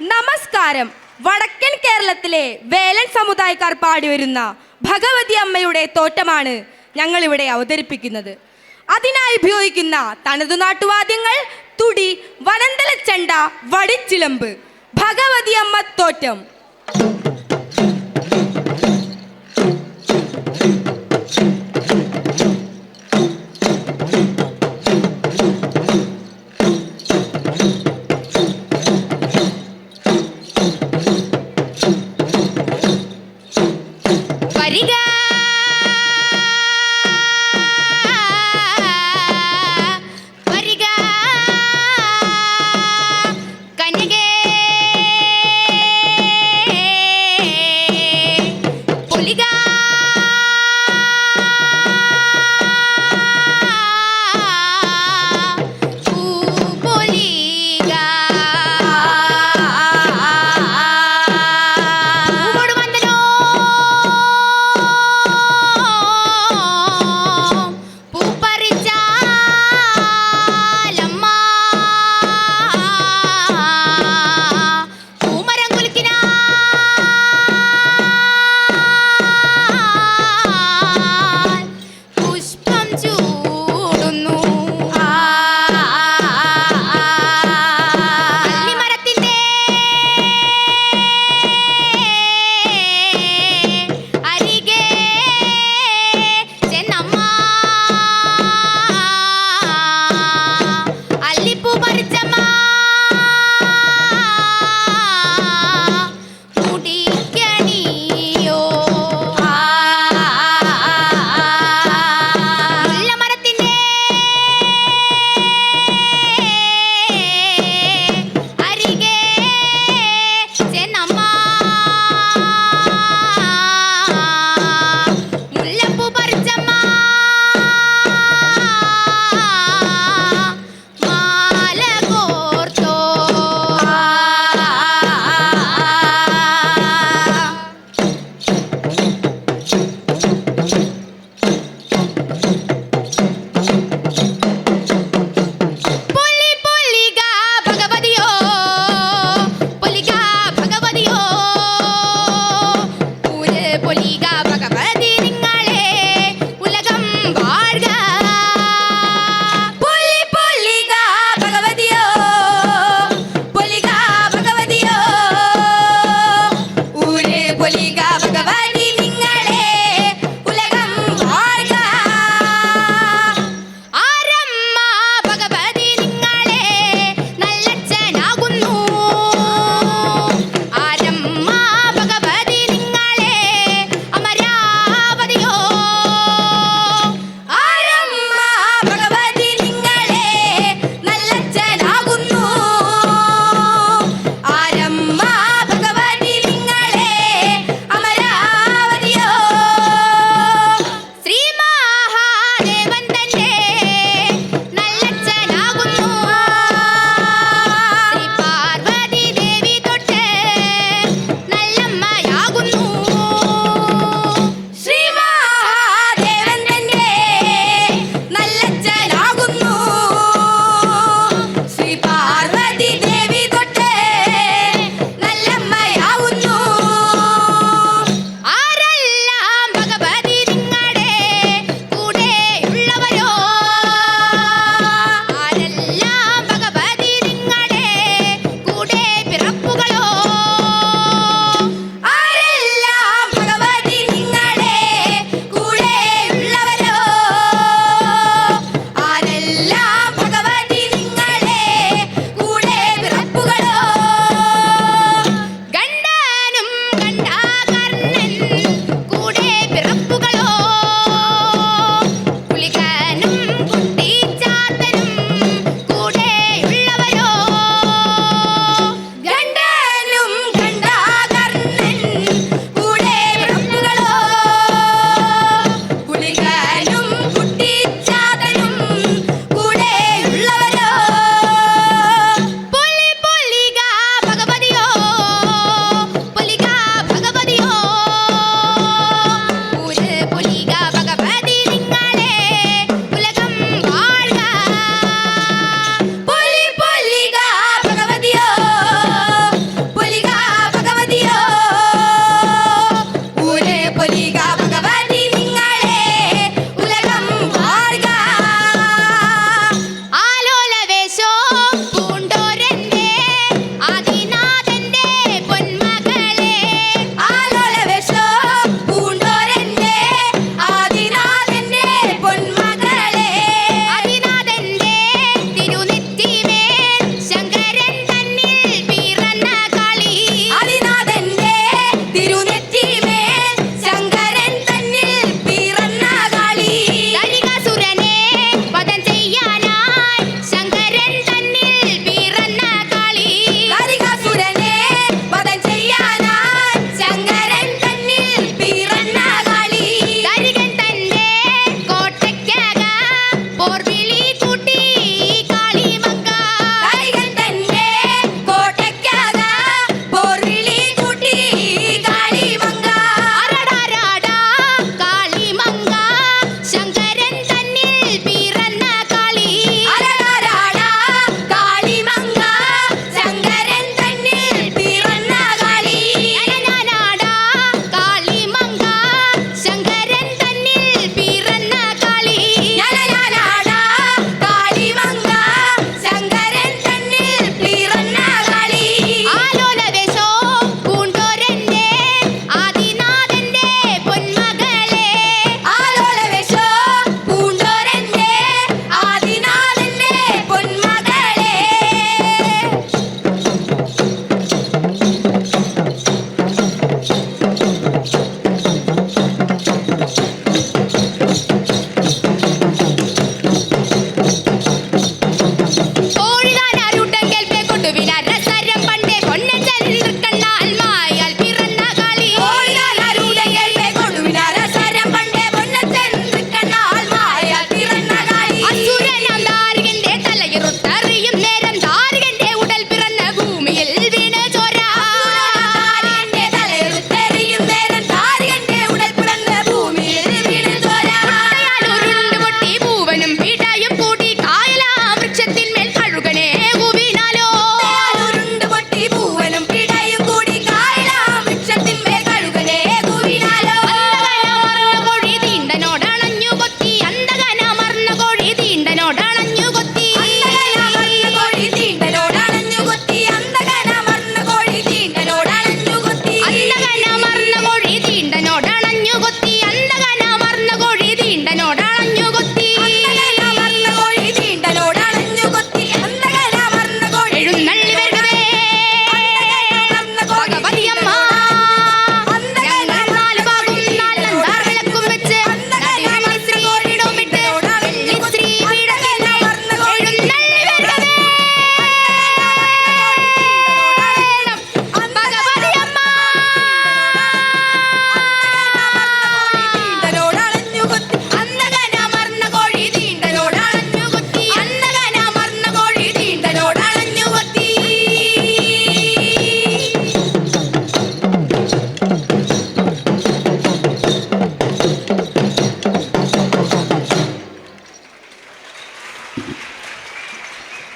നമസ്കാരം. വടക്കൻ കേരളത്തിലെ വേലൻ സമുദായക്കാർ പാടിവരുന്ന ഭഗവതി അമ്മയുടെ തോറ്റമാണ് ഞങ്ങൾ ഇവിടെ അവതരിപ്പിക്കുന്നത്. അതിനായി ഉപയോഗിക്കുന്ന തനതു നാട്ടുവാദ്യങ്ങൾ തുടി വനന്തലച്ചണ്ട വടിച്ചിലമ്പ്. ഭഗവതി അമ്മ തോറ്റം.